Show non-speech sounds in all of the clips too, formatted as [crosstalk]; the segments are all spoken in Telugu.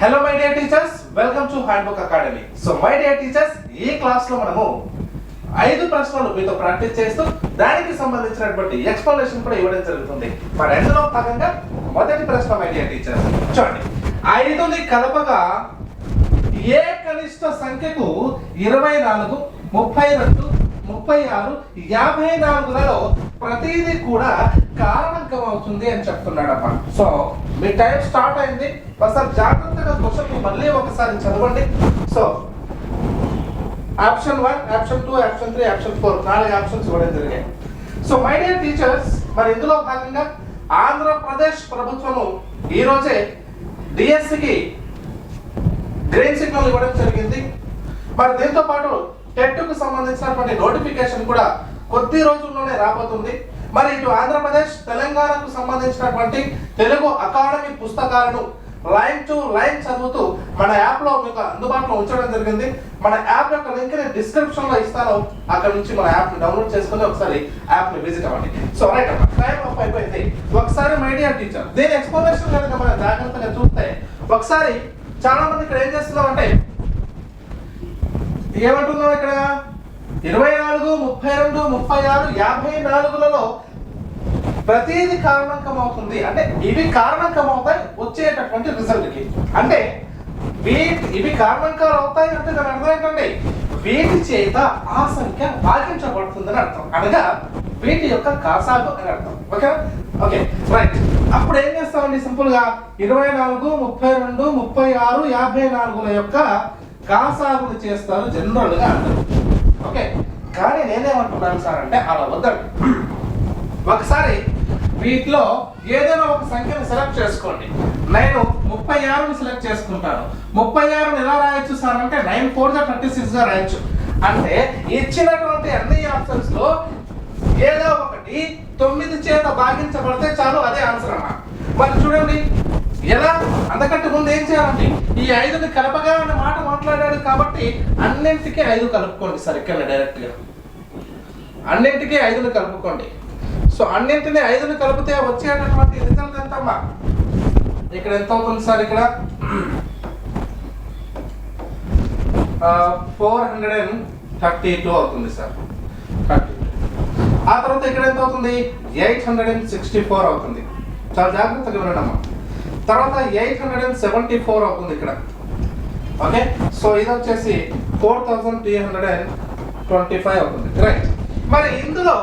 Hello my dear teachers welcome to Hand Book Academy so my dear teachers ఈ క్లాస్లో మనము ఐదు ప్రశ్నలు మీతో ప్రాక్టీస్ చేస్తూ దానికి సంబంధించినటువంటి ఎక్స్ప్లెనేషన్ కూడా ఇవ్వడం జరుగుతుంది. మరి అందులో భాగంగా మొదటి ప్రశ్న మై డియర్ టీచర్స్ చూడండి. ఐదుని కలపగా ఏ కనిష్ట సంఖ్యకు ఇరవై నాలుగు ముప్పై రెండు ముప్పై ఆరు యాభై నాలుగులలో ప్రతిదీ కూడా కారణం అవుతుంది అని చెప్తున్నాడమ్మా. సో మీ టైం స్టార్ట్ అయింది. ఒకసారి జాగ్రత్తగా క్వశ్చన్ మళ్ళీ ఒకసారి చదవండి. So option one option two option three option four నాలుగు ఆప్షన్స్ ఇవ్వడం జరిగాయి సో మై డియర్ టీచర్స్ మరి ఇందులో భాగంగా ఆంధ్రప్రదేశ్ ప్రభుత్వము ఈ రోజే డిఎస్సికి గ్రీన్ సిగ్నల్ ఇవ్వడం జరిగింది. మరి దీంతో పాటు టెట్కు సంబంధించినటువంటి నోటిఫికేషన్ కూడా కొద్ది రోజుల్లోనే రాబోతుంది. మరి ఇటు ఆంధ్రప్రదేశ్ తెలంగాణకు సంబంధించినటువంటి తెలుగు అకాడమీ పుస్తకాలను లైన్ టు లైన్ చదువుతూ మన యాప్లో మీకు అందుబాటులో ఉంచడం జరిగింది. మన యాప్ యొక్క లింక్ నేను డిస్క్రిప్షన్లో ఇస్తాను. అక్కడ నుంచి మన యాప్ని డౌన్లోడ్ చేసుకుని ఒకసారి యాప్ని విజిట్ అవ్వండి. సో రైట్ అమ్మా టైం ఆఫ్ అయిపోయింది. ఒకసారి మైడియా టీచర్ దీని ఎక్స్ప్లెనేషన్ కనుక మనం జాగ్రత్తగా చూస్తే ఒకసారి చాలా మంది ఇక్కడ ఏం చేస్తున్నాం అంటే ఏమంటున్నాం ఇక్కడ? ఇరవై నాలుగు ముప్పై రెండు ముప్పై ఆరు యాభై నాలుగులలో ప్రతిది కారణంకం అవుతుంది అంటే ఇవి కారణంకం అవుతాయి వచ్చేటటువంటి రిజల్ట్కి. అంటే వీటి ఇవి కారణంకాలు అవుతాయి అంటే దాని అర్థం ఏంటండి వీటి చేత ఆ సంఖ్య భాగించబడుతుందని అర్థం. అనగా వీటి యొక్క కాసాగు అని అర్థం. Okay okay right. అప్పుడు ఏం చేస్తామండి సింపుల్గా? ఇరవై నాలుగు ముప్పై రెండు ముప్పై ఆరు యాభై నాలుగుల యొక్క కాసాగులు చేస్తారు జనరల్గా అంటారు ఓకే కానీ నేనేమంటున్నాను సార్ అంటే అలా వద్దండి. ఒకసారి వీటిలో ఏదైనా ఒక సంఖ్యను సెలెక్ట్ చేసుకోండి. నేను ముప్పై ఆరుని సెలెక్ట్ చేసుకుంటాను. ముప్పై ఆరుని ఎలా రాయొచ్చు సార్ అంటే నైన్ ఫోర్ జా థర్టీ సిక్స్గా రాయొచ్చు. అంటే ఇచ్చినటువంటి అన్ని ఆప్షన్స్లో ఏదో ఒకటి తొమ్మిది చేత భాగించబడితే చాలు అదే ఆన్సర్ అన్న మరి చూడండి ఎలా? అంతకంటే ముందు ఏం చేయాలండి? ఈ ఐదుని కలపగా అనే మాట మాట్లాడాడు కాబట్టి అన్నింటికి ఐదు కలుపుకోండి సార్ ఇక్కడ డైరెక్ట్గా. అన్నింటికి ఐదుని కలుపుకోండి. సో అన్నింటిని ఐదుని కలిపితే వచ్చేటటువంటి రిజల్ట్ ఎంతమ్మా? ఇక్కడ ఎంత అవుతుంది సార్ ఇక్కడ? Four hundred and thirty two అవుతుంది సార్. థర్టీ ఆ తర్వాత ఇక్కడ ఎంత అవుతుంది? Eight hundred and sixty four అవుతుంది. చాలా జాగ్రత్తగా వినడమ్మా. తర్వాత eight hundred and seventy four అవుతుంది ఇక్కడ. ఓకే సో ఇది వచ్చేసి four thousand three hundred and twenty five అవుతుంది. రైట్ మరి ఇందులో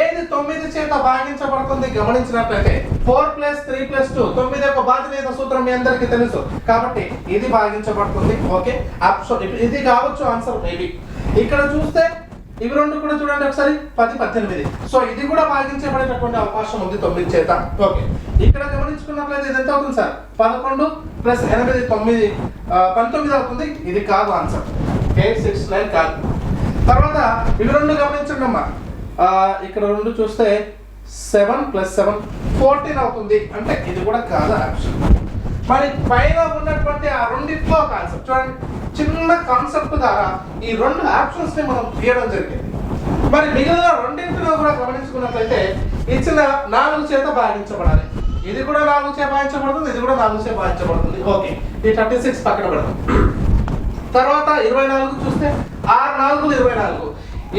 ఏది తొమ్మిది చేత భాగించబడుతుంది గమనించినట్లయితే four plus three plus two తొమ్మిది యొక్క బాధ్యత సూత్రం మీ అందరికీ తెలుసు. కాబట్టి ఇది భాగించబడుతుంది. ఓకే ఆప్షన్ ఇది కావచ్చు ఆన్సర్ మేబీ ఇక్కడ చూస్తే ఇవి రెండు కూడా చూడండి ఒకసారి. పది పద్దెనిమిది. సో ఇది కూడా భాగించబడేటటువంటి అవకాశం ఉంది తొమ్మిది చేత. ఓకే ఇక్కడ గమనించుకున్నట్లయితే ఇది ఎంత అవుతుంది సార్? పదకొండు ప్లస్ ఎనిమిది తొమ్మిది పంతొమ్మిది అవుతుంది. ఇది కాదు ఆన్సర్. ఎయిట్ సిక్స్ నైన్ కాదు. తర్వాత ఇవి రెండు గమనించండి అమ్మా. ఇక్కడ రెండు చూస్తే సెవెన్ ప్లస్ సెవెన్ ఫోర్టీన్ అవుతుంది. అంటే ఇది కూడా కాదు ఆప్షన్? మరి పైన ఉన్నటువంటి ఆ రెండిట్లో కాన్సెప్ట్ చూడండి చిన్న కాన్సెప్ట్ ద్వారా ఈ రెండు ఆప్షన్స్ని మనం తీయడం జరిగింది. మరి మిగిలిన రెండింటిలో కూడా గమనించుకున్నట్లయితే ఇచ్చిన నాలుగు చేత భాగించబడాలి. ఇది కూడా నాలుగు చే భాగించబడుతుంది ఇది కూడా నాలుగు చే భాగించబడుతుంది ఓకే ఈ థర్టీ సిక్స్ పక్కన పెడతాం తర్వాత ఇరవై నాలుగు చూస్తే ఆరు నాలుగు ఇరవై నాలుగు.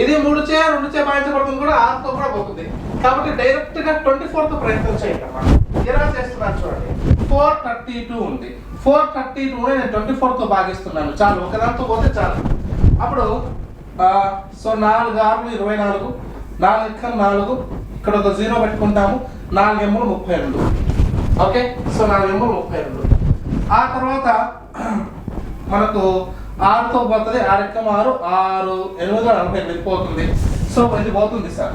ఇది మూడు చే రెండు చే భావించబడుతుంది కూడా ఆరుతో కూడా పోతుంది. కాబట్టి డైరెక్ట్గా ట్వంటీ ఫోర్త్ ప్రయత్నం చేయండి అమ్మా ఎలా చేస్తున్నాను చూడండి. ఫోర్ థర్టీ టూ ఉంది. ఫోర్ థర్టీ టూ నేను ట్వంటీ ఫోర్తో భాగిస్తున్నాను. చాలు ఒకదాంతో పోతే చాలు. అప్పుడు సో నాలుగు ఆరు ఇరవై నాలుగు. నాలుగు నాలుగు. ఇక్కడ ఒక జీరో పెట్టుకుంటాము. నాలుగు ఎమ్ములు ముప్పై రెండు ఓకే? సో నాలుగు ఎమ్ములు ముప్పై రెండు ఆ తర్వాత [clears throat] మనకు ఆరుతో పోతుంది. ఆరు ఎక్కం ఆరు ఆరు ఎనిమిది నలభై ఎనిమిది పోతుంది. సో ఇది పోతుంది సార్.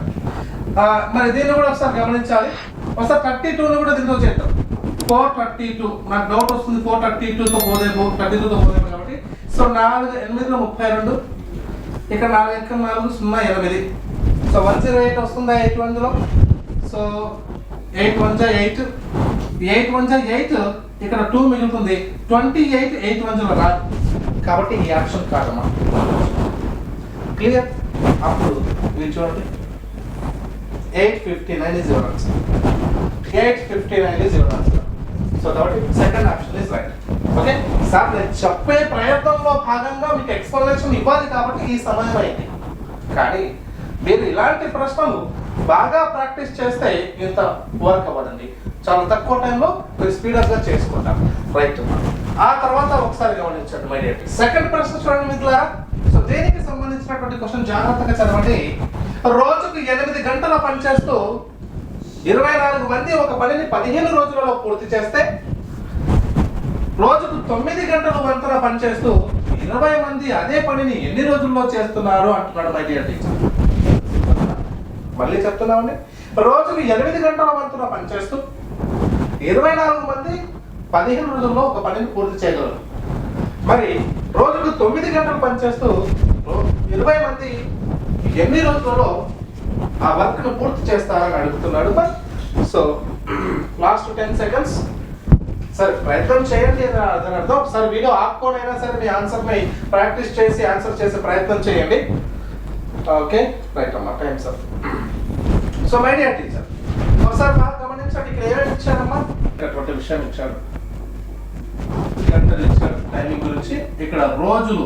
మరి దీన్ని కూడా ఒకసారి గమనించాలి. ఒకసారి థర్టీ టూని కూడా దీంతో చేద్దాం. ఫోర్ థర్టీ టూ నాకు డౌట్ వస్తుంది. ఫోర్ థర్టీ టూతో పోదేమో థర్టీ టూతో పోదేమో కాబట్టి. సో నాలుగు ఎనిమిదిలో ముప్పై రెండు ఇక్కడ నాలుగు ఎక్కం నాలుగు సున్నా ఎనిమిది. సో వన్ జీరో ఎయిట్ వస్తుందా ఎయిట్ వన్లో సో ఎయిట్ వన్ జా ఎయిట్ ఎయిట్ వన్ జా ఎయిట్ ఇక్కడ టూ మిగులుతుంది. Twenty eight eight one zero రాదు కాబట్టి ఈ ఆప్షన్ కాదమ్మా క్లియర్ అప్పుడు మీరు చూడండి. Eight fifty nine is your answer eight fifty nine is your answer so కాబట్టి second option is right okay sir నేను చెప్పే ప్రయత్నంలో భాగంగా మీకు ఎక్స్ప్లెనేషన్ ఇవ్వాలి కాబట్టి ఈ సమయం అయింది. కానీ మీరు ఇలాంటి ప్రశ్నలు బాగా ప్రాక్టీస్ చేస్తే ఇంత వర్క్ అవ్వదండి. చాలా తక్కువ టైంలో మీరు స్పీడప్గా చేసుకుంటాం రైట్. ఆ తర్వాత ఒకసారి గమనించండి మై డియర్ సెకండ్ ప్రశ్న చూడండి మిత్రులారా. సో దేనికి సంబంధించినటువంటి క్వశ్చన్ జాగ్రత్తగా చదవండి. రోజుకు ఎనిమిది గంటల పనిచేస్తూ ఇరవై నాలుగు మంది ఒక పనిని పదిహేను రోజులలో పూర్తి చేస్తే రోజుకు తొమ్మిది గంటలు వంతన పనిచేస్తూ ఇరవై మంది అదే పనిని ఎన్ని రోజుల్లో చేస్తున్నారు అంటున్నాడు మై డియర్ టీచర్ మళ్ళీ చెప్తున్నామండి. రోజుకు ఎనిమిది గంటల వంతున పనిచేస్తూ ఇరవై నాలుగు మంది పదిహేను రోజుల్లో ఒక పనిని పూర్తి చేయగలరు. మరి రోజుకు తొమ్మిది గంటలు పనిచేస్తూ ఇరవై మంది ఎన్ని రోజులలో ఆ వర్క్ను పూర్తి చేస్తారని అడుగుతున్నాడు. But so last ten seconds సరే ప్రయత్నం చేయండి అని అర్థం. ఒకసారి వీడియో ఆపుకోనైనా సరే మీ ఆన్సర్ని ప్రాక్టీస్ చేసి ఆన్సర్ చేసే ప్రయత్నం చేయండి. ఓకే రైట్ అమ్మా time sir. So my dear teacher ఒకసారి బాగా గమనించండి ఇక్కడ ఏమేమి ఇచ్చారమ్మా? ఇటువంటి విషయం ఇచ్చాడు గంటలు ఇచ్చాడు టైమింగ్ గురించి ఇక్కడ రోజులు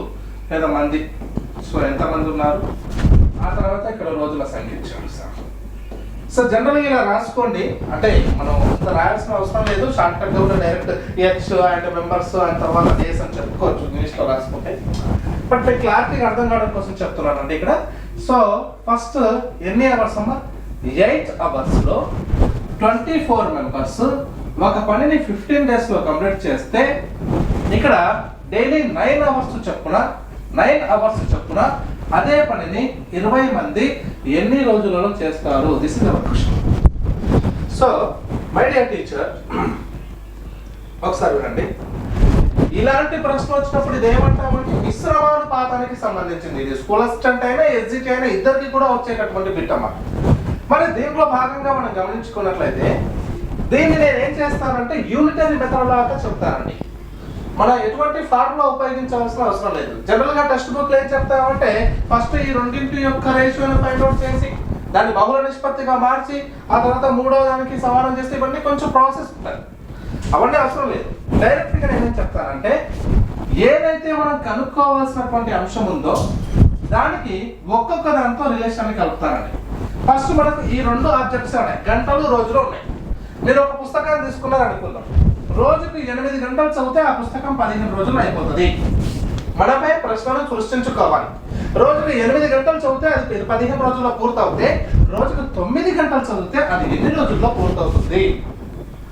లేదా మంది సో ఎంతమంది ఉన్నారు? ఆ తర్వాత ఇక్కడ రోజుల సంఖ్య ఇచ్చాడు సార్. సో జనరల్గా ఇలా రాసుకోండి. అంటే మనం అంత రాయాల్సిన అవసరం లేదు. షార్ట్ కట్ కూడా direct H and members and తర్వాత డేస్ అని చెప్పుకోవచ్చు. ఇంగ్లీష్లో రాసుకుంటే. బట్ క్లారిటీగా అర్థం కావడం కోసం చెప్తున్నానండి ఇక్కడ. సో ఫస్ట్ ఎన్ని అవర్స్ అమ్మా? ఎయిట్ అవర్స్లో ట్వంటీ ఫోర్ మెంబర్స్ ఒక పనిని ఫిఫ్టీన్ డేస్లో కంప్లీట్ చేస్తే ఇక్కడ డైలీ నైన్ అవర్స్ చొప్పున నైన్ అవర్స్ చొప్పున అదే పనిని ఇరవై మంది ఎన్ని రోజులలో చేస్తారు? This is our question so my dear teacher ఒకసారి వినండి. ఇలాంటి ప్రశ్న వచ్చినప్పుడు ఇది ఏమంటామంటే మిశ్రమానుపాతానికి సంబంధించింది. ఇది స్కూల్ అసిస్టెంట్ అయినా ఎస్జిటి అయినా ఇద్దరికి కూడా వచ్చేటటువంటి బిట్ మరి దీంట్లో భాగంగా మనం గమనించుకున్నట్లయితే దీన్ని నేను ఏం చేస్తానంటే యూనిటరీ మెథడ్ లాగా చెప్తానండి. మనం ఎటువంటి ఫార్ములా ఉపయోగించవలసిన అవసరం లేదు. జనరల్గా టెక్స్ట్ బుక్ ఏం చెప్తామంటే ఫస్ట్ ఈ రెండింటి యొక్క రేషియోని ఫైండ్ అవుట్ చేసి దాన్ని బహుళ నిష్పత్తిగా మార్చి ఆ తర్వాత మూడో దానికి సమానం చేస్తే ఇవన్నీ కొంచెం ప్రాసెస్ ఉంటుంది అవన్నీ అవసరం లేదు. డైరెక్ట్గా నేనేం చెప్తానంటే ఏదైతే మనం కనుక్కోవాల్సినటువంటి అంశం ఉందో దానికి ఒక్కొక్క దాంతో రిలేషన్ కలుపుతానండి. ఫస్ట్ మనకు ఈ రెండు ఆబ్జెక్ట్స్ ఉన్నాయి. గంటలు రోజులు ఉన్నాయి. మీరు ఒక పుస్తకాన్ని తీసుకున్నారు అనుకుందాం. రోజుకు ఎనిమిది గంటలు చదివితే ఆ పుస్తకం పదిహేను రోజులు అయిపోతుంది. మనపై ప్రశ్నలు సృష్టించుకోవాలి. రోజుకు ఎనిమిది గంటలు చదివితే అది పదిహేను రోజుల్లో పూర్తవుతే రోజుకు తొమ్మిది గంటలు చదివితే అది ఎన్ని రోజుల్లో పూర్తవుతుంది?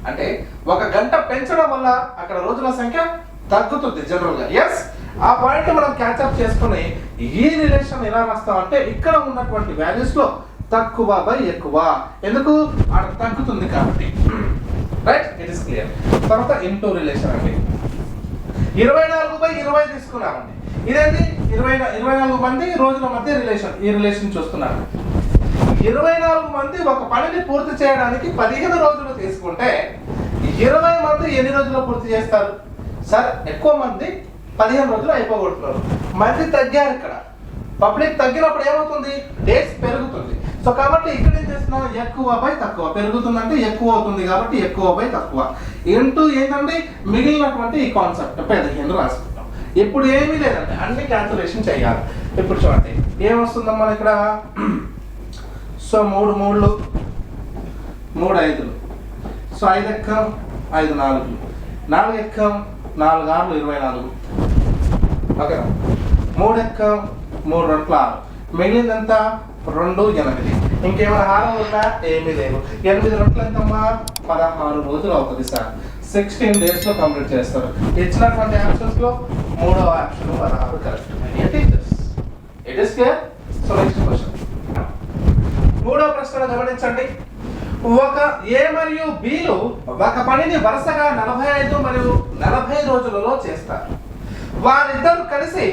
అంటే ఒక గంట పెంచడం వల్ల అక్కడ రోజుల సంఖ్య తగ్గుతుంది జనరల్గా ఎస్ ఆ పాయింట్ మనం క్యాచ్అప్ చేసుకుని ఈ రిలేషన్ ఎలా రాస్తాం అంటే ఇక్కడ ఉన్నటువంటి వాల్యూస్లో తక్కువ బై ఎక్కువ. ఎందుకు? అక్కడ తగ్గుతుంది కాబట్టి. రైట్ ఇట్ ఇస్ క్లియర్ తర్వాత ఇంటూ రిలేషన్ అండి. ఇరవై నాలుగు బై ఇరవై తీసుకున్నామండి. ఇదేంటి? ఇరవై ఇరవై నాలుగు మంది రోజుల మధ్య రిలేషన్ ఈ రిలేషన్ చూస్తున్నాను ఇరవై నాలుగు మంది ఒక పనిని పూర్తి చేయడానికి పదిహేను రోజులు తీసుకుంటే ఇరవై మంది ఎన్ని రోజుల్లో పూర్తి చేస్తారు? సార్ ఎక్కువ మంది పదిహేను రోజులు అయిపోగొడుతున్నారు. మంది తగ్గారు ఇక్కడ. పబ్లిక్ తగ్గినప్పుడు ఏమవుతుంది? డేస్ పెరుగుతుంది. సో కాబట్టి ఇక్కడ ఏం చేస్తున్నాం ఎక్కువ బై తక్కువ. పెరుగుతుందంటే ఎక్కువ అవుతుంది కాబట్టి ఎక్కువ బై తక్కువ. ఇంటూ ఏంటంటే మిగిలినటువంటి ఈ కాన్సెప్ట్ పదిహేను రాసుకుంటాం. ఇప్పుడు ఏమీ లేదంటే అన్ని క్యాన్సిలేషన్ చేయాలి. ఇప్పుడు చూడండి. ఏమొస్తుందమ్మా ఇక్కడ? సో మూడు మూడులు. మూడు ఐదులు. సో ఐదు ఎక్కం ఐదు నాలుగు నాలుగు ఎక్కం నాలుగు ఆరులు ఇరవై నాలుగు. ఓకేనా? మూడు ఎక్కం మూడు రెండు ఆరు. మిగిలిందంతా రెండు ఎనిమిది ఇంకేమైనా హారం ఉందా? ఏమీ లేవు ఎనిమిది రెండు ఎంతమ్మా? పదహారు రోజులు అవుతుంది సార్. సిక్స్టీన్ డేస్లో కంప్లీట్ చేస్తారు. ఇచ్చినటువంటి ఆప్షన్స్లో మూడో ఆప్షన్ పదహారు correct it is clear so next question మూడో ప్రశ్న గమనించండి. ఒక ఏ మరియు బిలు ఒక పనిని వరుసగా నలభై ఐదు మరియు నలభై రోజులలో చేస్తారు. వారిద్దరు కలిసి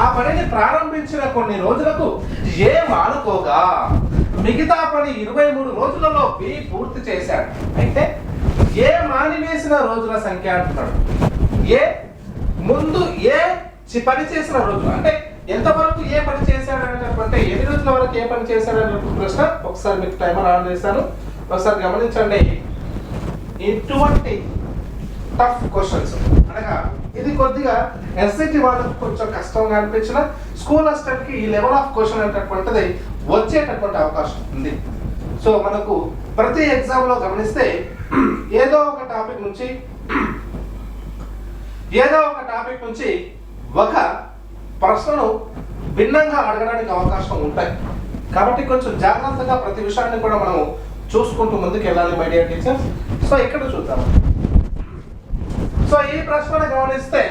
ఆ పనిని ప్రారంభించిన కొన్ని రోజులకు ఏ మానుకోగా మిగతా పని ఇరవై మూడు రోజులలో బి పూర్తి చేశాడు. అయితే ఏ మానివేసిన రోజుల సంఖ్య అంటున్నాడు. ఏ ముందు ఏ పని చేసిన రోజులు. అంటే ఎంతవరకు ఏ పని చేశాడు అనేటటువంటి ఎన్ని రోజుల వరకు ఏ పని చేశాడు ప్రశ్న ఒకసారి మీకు టైమర్ ఆన్ చేశాను. ఒకసారి గమనించండి. ఇటువంటి టఫ్ క్వశ్చన్స్ అనగా ఇది కొద్దిగా ఎస్ఐటి వాళ్ళకి కొంచెం కష్టంగా అనిపించిన స్కూల్ అసిస్టెంట్కి ఈ లెవెల్ ఆఫ్ క్వశ్చన్ అనేటటువంటిది వచ్చేటటువంటి అవకాశం ఉంది. సో మనకు ప్రతి ఎగ్జామ్లో గమనిస్తే ఏదో ఒక టాపిక్ నుంచి ఏదో ఒక టాపిక్ నుంచి ఒక ప్రశ్నను భిన్నంగా అడగడానికి అవకాశం ఉంటాయి. కాబట్టి కొంచెం జాగ్రత్తగా ప్రతి విషయాన్ని కూడా మనం చూసుకుంటూ ముందుకు వెళ్ళాలి మై డియర్ టీచర్స్ సో ఇక్కడ చూద్దాం. సో ఈ ప్రశ్నను గమనిస్తే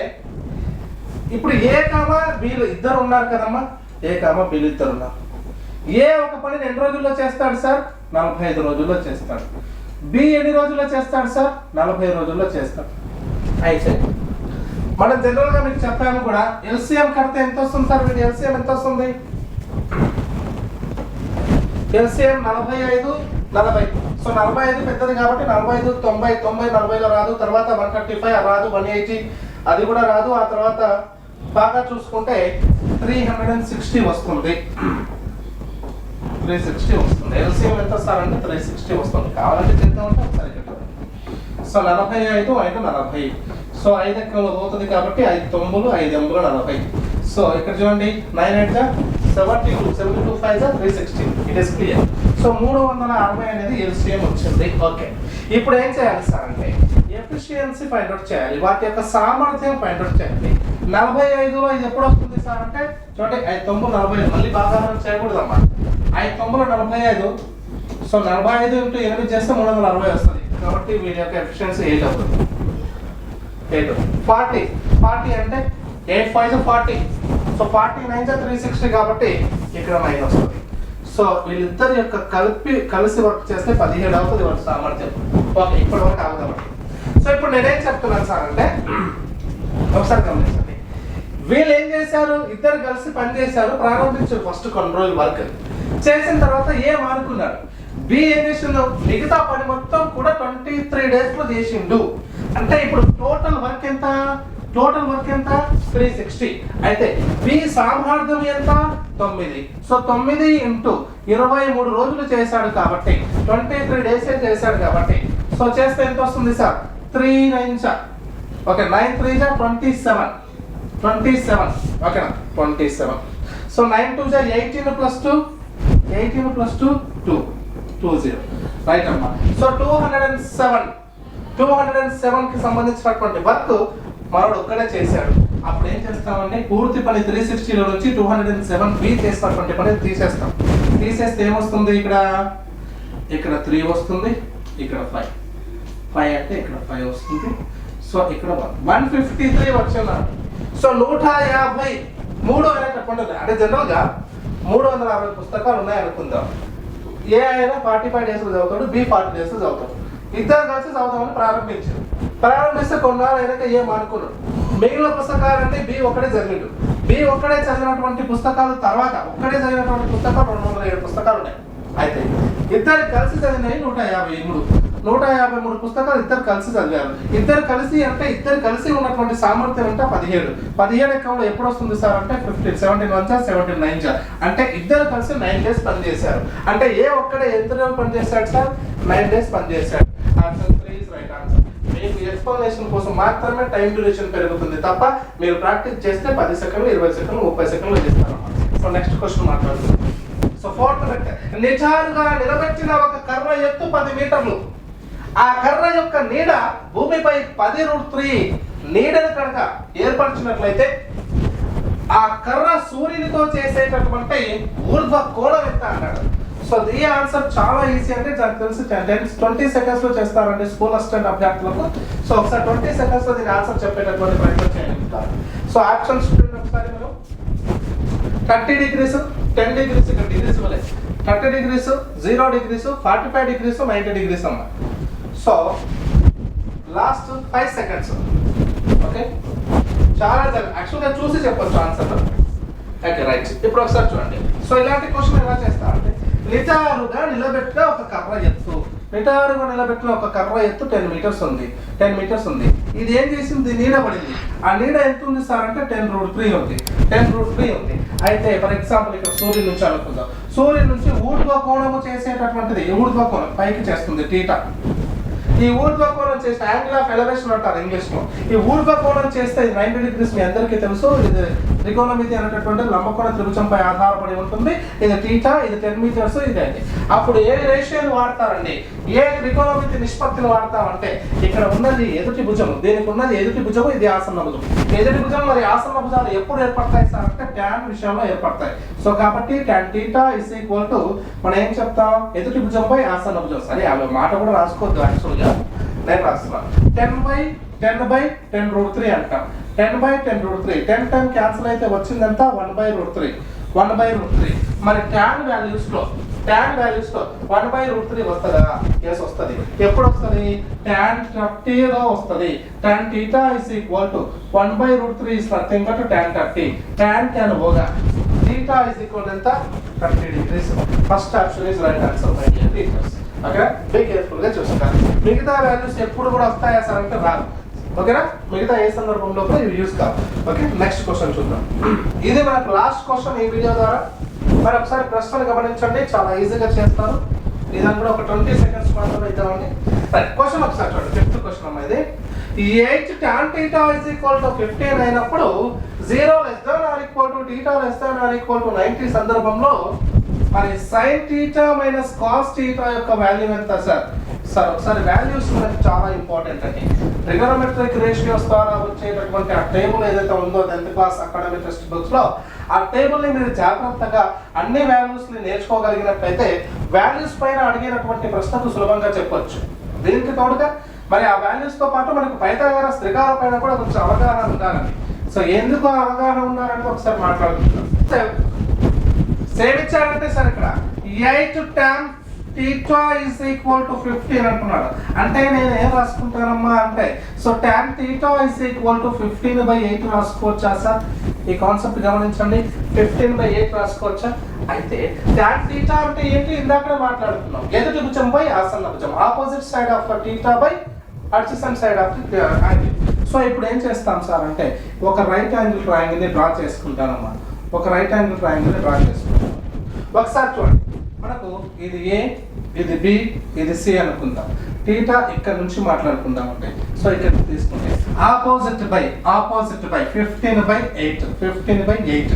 ఇప్పుడు ఏ కామా వీళ్ళు ఇద్దరు ఉన్నారు కదమ్మా? ఏ కామా వీళ్ళు ఇద్దరు ఉన్నారు? ఏ ఒక పనిని ఎన్ని రోజుల్లో చేస్తాడు సార్? నలభై ఐదు రోజుల్లో చేస్తాడు. బి ఎన్ని రోజుల్లో చేస్తాడు సార్? నలభై రోజుల్లో చేస్తాడు. అయితే మనం జనరల్గా మీకు చెప్పాము కూడా ఎల్సిఎం కడితే ఎంత వస్తుంది సార్ మీకు ఎల్సిఎం ఎంత వస్తుంది? ఎల్సిఎం నలభై ఐదు నలభై. సో నలభై ఐదు పెద్దది కాబట్టి నలభై ఐదు తొంభై తొంభై నలభైలో రాదు. తర్వాత వన్ థర్టీ ఫైవ్ రాదు వన్ ఎయిటీ. అది కూడా రాదు. ఆ తర్వాత బాగా చూసుకుంటే త్రీ హండ్రెడ్ అండ్ సిక్స్టీ వస్తుంది. త్రీ సిక్స్టీ వస్తుంది. ఎల్సిఎం ఎంత సార్ అంటే త్రీ సిక్స్టీ వస్తుంది. కావాలంటే చేద్దామంటే ఒకసారి సో నలభై ఐదు ఐదు నలభై. సో ఐదు ఎక్కడ పోతుంది కాబట్టి ఐదు తొమ్మిది ఐదు ఎంబులు నలభై. సో ఇక్కడ చూడండి nine eight seventy two seventy two five three sixty. It is clear so మూడు వందల అరవై అనేది ఎల్సిఎం వచ్చింది. ఓకే. ఇప్పుడు ఏం చేయాలి సార్ అంటే ఎఫిషియన్సీ ఫైండ్ అవుట్ చేయాలి. వాటి యొక్క సామర్థ్యం ఫైండ్ అవుట్ చేయాలి. నలభై ఐదులో ఇది ఎప్పుడు వస్తుంది సార్ అంటే చూడండి ఐదు తొమ్మిది నలభై ఐదు. మళ్ళీ బాగా చేయకూడదమ్మా. ఐదు తొమ్మిది నలభై ఐదు. సో నలభై ఐదు ఇంటూ ఎనిమిది చేస్తే మూడు వందల అరవై వస్తుంది. కాబట్టి వీటి యొక్క ఎఫిషియన్సీ ఎయిట్ అవుతుంది. ఎయిట్. ఫార్టీ. ఫార్టీ అంటే eight five forty. So forty nine three sixty కాబట్టి ఇక్కడ నైన్ వస్తుంది. సో వీళ్ళిద్దరి యొక్క కలిపి కలిసి వర్క్ చేస్తే పదిహేడు అవుతుంది వాళ్ళ సామర్థ్యం. ఓకే ఇప్పటి వరకు అవుతాం సో ఇప్పుడు నేనేం చెప్తున్నాను సార్ అంటే ఒకసారి గమనించండి. వీళ్ళు ఏం చేశారు? ఇద్దరు కలిసి పని చేశారు ప్రారంభించారు ఫస్ట్ కొన్ని రోజులు వర్క్ చేసిన తర్వాత ఏ అనుకున్నారు? బి ఏం చేసిండు? మిగతా పని మొత్తం కూడా ట్వంటీ త్రీ డేస్లో చేసిండు. అంటే ఇప్పుడు టోటల్ వర్క్ ఎంత? టోటల్ వర్క్ ఎంత? త్రీ సిక్స్టీ అయితే బి సామర్థ్యం ఎంత? తొమ్మిది. సో తొమ్మిది ఇంటూ ఇరవై మూడు రోజులు చేశాడు కాబట్టి ట్వంటీ త్రీ డేస్ చేశాడు కాబట్టి. సో చేస్తే ఎంత వస్తుంది sir? Three nine sir okay nine three జా ట్వంటీ సెవెన్ ట్వంటీ సెవెన్ ఓకేనా? Twenty seven so nine two జా eighteen plus two eighteen plus two two two zero right అమ్మా. So two hundred and seven two hundred and సెవెన్కి సంబంధించినటువంటి వర్క్ మనోడు ఒక్కడే చేశాడు. అప్పుడు ఏం చేస్తామంటే పూర్తి పని త్రీ సిక్స్టీలో నుంచి two hundred and seven B చేసినటువంటి పని తీసేస్తాం. తీసేస్తే ఏమొస్తుంది ఇక్కడ? ఇక్కడ త్రీ వస్తుంది ఇక్కడ ఫైవ్ ఫైవ్ అంటే ఇక్కడ ఫైవ్ వస్తుంది. సో ఇక్కడ వన్ వన్ ఫిఫ్టీ త్రీ వచ్చిందంట సో నూట యాభై మూడు అనేటటువంటి అంటే జనరల్గా మూడు వందల అరవై పుస్తకాలు ఉన్నాయనుకుందాం. ఏ అయినా ఫార్టీ ఫైవ్ డేస్ చదువుతాడు బి ఫార్టీ డేస్ చదువుతాడు. ఇద్దరు కలిసి చదువుతామని ప్రారంభించారు ప్రారంభిస్తే కొన్నాళ్ళు అయినాక ఏం అనుకున్నాడు మిగిలిన పుస్తకాలన్నీ బి ఒక్కడే చదివిండు. బి ఒక్కడే చదివినటువంటి పుస్తకాలు తర్వాత ఒక్కడే చదివినటువంటి పుస్తకాలు రెండు వందల ఏడు పుస్తకాలు ఉన్నాయి. అయితే ఇద్దరు కలిసి చదివినవి నూట యాభై మూడు. నూట యాభై మూడు పుస్తకాలు ఇద్దరు కలిసి చదివారు. ఇద్దరు కలిసి అంటే ఇద్దరు కలిసి ఉన్నటువంటి సామర్థ్యం అంటే పదిహేడు. పదిహేడు ఎక్కడ ఎప్పుడు వస్తుంది సార్ అంటే fifteen seventeen one sir seventeen nine sir. అంటే ఇద్దరు కలిసి నైన్ డేస్ పనిచేశారు. అంటే ఏ ఒక్కడే ఎంత పనిచేశాడు సార్? నైన్ డేస్ పనిచేశాడు answer three is right answer మీకు ఎక్స్ప్లెనేషన్ కోసం మాత్రమే టైం డ్యూరేషన్ పెరుగుతుంది తప్ప మీరు ప్రాక్టీస్ చేస్తే పది సెకండ్లు ఇరవై సెకండ్లు ముప్పై సెకండ్లు చేస్తారు. సో నెక్స్ట్ క్వశ్చన్ మాట్లాడుతుంది సో ఫోర్త్ నిజాలుగా నిలబెట్టిన ఒక కర్ర ఎత్తు పది మీటర్లు. ఆ కర్ర యొక్క నీడ భూమిపై పది రూట్ త్రీ నీడను కనుక ఏర్పరిచినట్లయితే ఆ కర్ర సూర్యునితో చేసేటటువంటి ఊర్ధ్వ కోణం సో ఈ ఆన్సర్ చాలా ఈజీ అంటే నాకు తెలిసి టెన్ ట్వంటీ సెకండ్స్లో చేస్తారండి స్కూల్ అసిస్టెంట్ అభ్యర్థులకు. సో ఒకసారి ట్వంటీ సెకండ్స్లో దీని ఆన్సర్ చెప్పేటటువంటి ప్రయత్నం చేయండి. సో ఆప్షన్స్ స్టూడెంట్ ఒకసారి మనం థర్టీ డిగ్రీస్ టెన్ డిగ్రీస్ ఇక్కడ డిగ్రీస్ ఇవ్వలేదు thirty degrees zero degrees forty five degrees ninety degrees అమ్మా. So last five seconds okay చాలా యాక్చువల్గా చూసి చెప్పొచ్చు ఆన్సర్ ఓకే రైట్ ఇప్పుడు ఒకసారి చూడండి. సో ఇలాంటి క్వశ్చన్ ఎలా చేస్తా అంటే నిటారుగా నిలబెట్టిన ఒక కర్ర ఎత్తు. నిటారుగా నిలబెట్టిన ఒక కర్ర ఎత్తు టెన్ మీటర్స్ ఉంది. టెన్ మీటర్స్ ఉంది. ఇది ఏం చేసింది? నీడ పడింది. ఆ నీడ ఎంత ఉంది సార్ అంటే టెన్ రూట్ త్రీ ఉంది. టెన్ రూట్ త్రీ ఉంది. అయితే ఫర్ ఎగ్జాంపుల్ ఇక్కడ సూర్యుడి నుంచి అనుకుందాం సూర్యుడి నుంచి ఊర్ధ్వ కోణము చేసేటటువంటిది ఊర్ధ్వ కోణం పైకి చేస్తుంది టీటా ఈ ఊర్ధ్వకోణం చేస్తే యాంగిల్ ఆఫ్ ఎలవేషన్ అంటారు ఇంగ్లీష్లో. ఈ ఈ ఊర్ధ్వకోణం చేస్తే ఇది నైన్టీ డిగ్రీస్ మీ అందరికీ తెలుసు. ఇది త్రికోణమితి అనేటటువంటి లంబకోణ త్రిభుజంపై ఆధారపడి ఉంటుంది. ఇది టీటా ఇది టెన్ మీటర్స్ ఇది అది అప్పుడు ఏ రేషియోని వాడతారండి? ఏ త్రికోణమితి నిష్పత్తిని వాడతామంటే ఇక్కడ ఉన్నది ఎదుటి భుజం దీనికి ఉన్నది ఎదుటి భుజం ఇది ఆసన్న భుజం ఎదుటి భుజం మరి ఆసన్న భుజాలు ఎప్పుడు ఏర్పడతాయి సార్? అంటే ట్యాన్ విషయంలో ఏర్పడతాయి. సో కాబట్టి tan theta is equal to మనం ఏం చెప్తాం? ఎదుటి భుజంపై ఆసన్న భుజం. సరే అవి మాట కూడా రాసుకోవద్దు యాక్చువల్గా నేను రాస్తున్నాను ten by ten by ten root three అంటాం. Ten by ten root three. Ten ten cancel అయితే వచ్చిందంతా one by root three. One by root three. మరి ట్యాన్ వాల్యూస్లో ట్యాన్ వాల్యూస్లో వన్ బై రూట్ త్రీ వస్తుందా? ఎస్ వస్తుంది. ఎప్పుడు వస్తుంది? ట్యాన్ థర్టీలో వస్తుంది. Tan theta is equal to one by root three is nothing but tan thirty tan tan పోగా టీటా ఇస్ ఈక్వల్ ఎంత? Thirty degrees first option is right answer bye teachers okay be కేర్ఫుల్గా గా మిగతా వాల్యూస్ ఎప్పుడు కూడా వస్తాయా సార్ అంటే రాదు. ఓకేనా? మిగతా ఏ సందర్భంలో కూడా ఇవి యూస్ కావు ఓకే నెక్స్ట్ క్వశ్చన్ చూద్దాం. ఇది మనకు లాస్ట్ క్వశ్చన్ ఈ వీడియో ద్వారా. మరి ఒకసారి ప్రశ్నలు గమనించండి చాలా ఈజీగా చేస్తారు. ఇదని కూడా ఒక ట్వంటీ సెకండ్స్ మాత్రమే ఇద్దామండి. క్వశ్చన్ ఒకసారి చూడండి. ఫిఫ్త్ క్వశ్చన్ అమ్మా ఇది. Eight tan theta is equal to fifteen అయినప్పుడు zero less than or equal to theta less than or equal to ninety సందర్భంలో మరి sine theta minus cos theta యొక్క వాల్యూ ఎంత సార్ సార్ ఒకసారి వాల్యూస్ మనకి చాలా ఇంపార్టెంట్ అండి. ట్రిగనోమెట్రిక్ రేషియోస్ ద్వారా వచ్చేటటువంటి ఆ టేబుల్ ఏదైతే ఉందో టెన్త్ క్లాస్ అకాడమిక్ టెక్స్ట్ బుక్స్లో ఆ టేబుల్ని మీరు జాగ్రత్తగా అన్ని వాల్యూస్ని నేర్చుకోగలిగినట్లయితే వాల్యూస్ పైన అడిగినటువంటి ప్రశ్నకు సులభంగా చెప్పొచ్చు. దీనికి తోడుగా మరి ఆ వాల్యూస్తో పాటు మనకు పైథాగరస్ త్రికాల పైన కూడా కొంచెం అవగాహన ఉండాలండి సో ఎందుకు ఆ అవగాహన ఉన్నారని ఒకసారి మాట్లాడుకుందాం. సేమ్ ఇచ్చాడంటే సార్ ఇక్కడ eight tan theta is equal to fifteen అంటున్నాడు. అంటే నేను ఏం రాసుకుంటానమ్మా అంటే so tan theta is equal to fifteen by eight రాసుకోవచ్చా sir? ఈ కాన్సెప్ట్ గమనించండి. ఫిఫ్టీన్ బై ఎయిట్ రాసుకోవచ్చా? అయితే ట్యాన్ టీటా అంటే ఏంటి? ఇందాక మాట్లాడుతున్నాం. ఎదుటి భుజం బై ఆసన్న భుజం. Opposite side of theta by adjacent side of angle so ఇప్పుడు ఏం చేస్తాం సార్ అంటే ఒక రైట్ యాంగిల్ డ్రాయింగ్ని డ్రా చేసుకుంటానమ్మా. ఒక రైట్ యాంగిల్ డ్రాయింగ్ని డ్రా చేసుకుంటాం ఒకసారి చూడండి. మనకు ఇది ఏ ఇది బి ఇది సి అనుకుందాం. టీటా ఇక్కడ నుంచి మాట్లాడుకుందాం అంటే సో ఇక్కడ తీసుకుంటే opposite by opposite by fifteen by eight fifteen by eight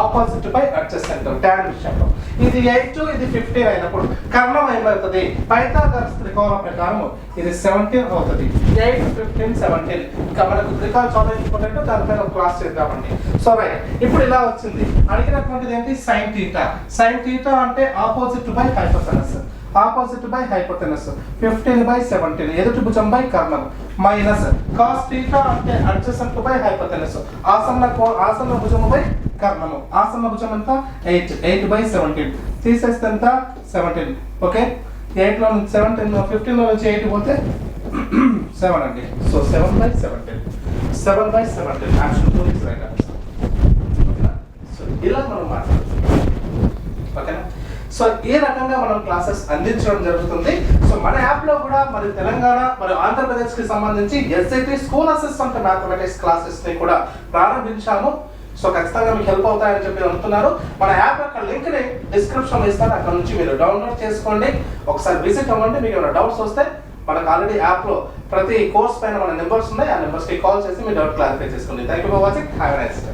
opposite by adjacent tan విషయంలో. ఇది ఎయిట్ ఇది ఫిఫ్టీన్ అయినప్పుడు కర్ణం ఏమవుతుంది? పైథాగరస్ త్రికోణం ప్రకారం ఇది సెవెంటీన్ అవుతుంది. Eight fifteen seventeen. ఇంకా మనకు త్రికాలు చాలా దానిపైన ఒక క్లాస్ చేద్దామండి. So right. ఇప్పుడు ఇలా వచ్చింది. అడిగినటువంటిది ఏంటి? సైన్ థీటా సైన్ టీటా అంటే opposite by hypotenuse opposite by hypotenuse fifteen by seventeen. ఎదుటి భుజం బై కర్ణం. మైనస్. కాస్ టీటా అంటే అడ్జసెంట్ బై హైపోటెనస్ ఆసన్న కో- ఆసన్న భుజము బై కర్ణము. ఆసన్న భుజం ఎంత ఎయిట్. ఎయిట్ బై సెవెంటీన్ తీసేస్తే ఎంత? సెవెంటీన్ ఓకే ఎయిట్లో నుంచి సెవెంటీన్ ఫిఫ్టీన్లో నుంచి ఎయిట్ పోతే [clears throat] సెవెన్ అండి. So seven by seventeen seven by seventeen option two is right answer ఓకేనా సో ఇలా మనం మాట్లాడుతున్నాం. ఓకేనా సో ఈ రకంగా మనం క్లాసెస్ అందించడం జరుగుతుంది. సో మన యాప్లో కూడా మరి తెలంగాణ మరి ఆంధ్రప్రదేశ్కి సంబంధించి ఎస్ఐటి స్కూల్ అసిస్టెంట్ మ్యాథమెటిక్స్ క్లాసెస్ని కూడా ప్రారంభించాము. సో ఖచ్చితంగా మీకు హెల్ప్ అవుతాయని చెప్పి అనుకున్నారు మన యాప్ యొక్క లింక్ని డిస్క్రిప్షన్లో ఇస్తాను. అక్కడ నుంచి మీరు డౌన్లోడ్ చేసుకోండి. ఒకసారి విజిట్ అవ్వండి. మీకు ఏమైనా డౌట్స్ వస్తే మనకు ఆల్రెడీ యాప్లో ప్రతి కోర్స్ పైన మన నెంబర్స్ ఉన్నాయి. ఆ నెంబర్స్కి కాల్ చేసి మీ డౌట్ క్లారిఫై చేసుకోండి. Thank you for watching have nice day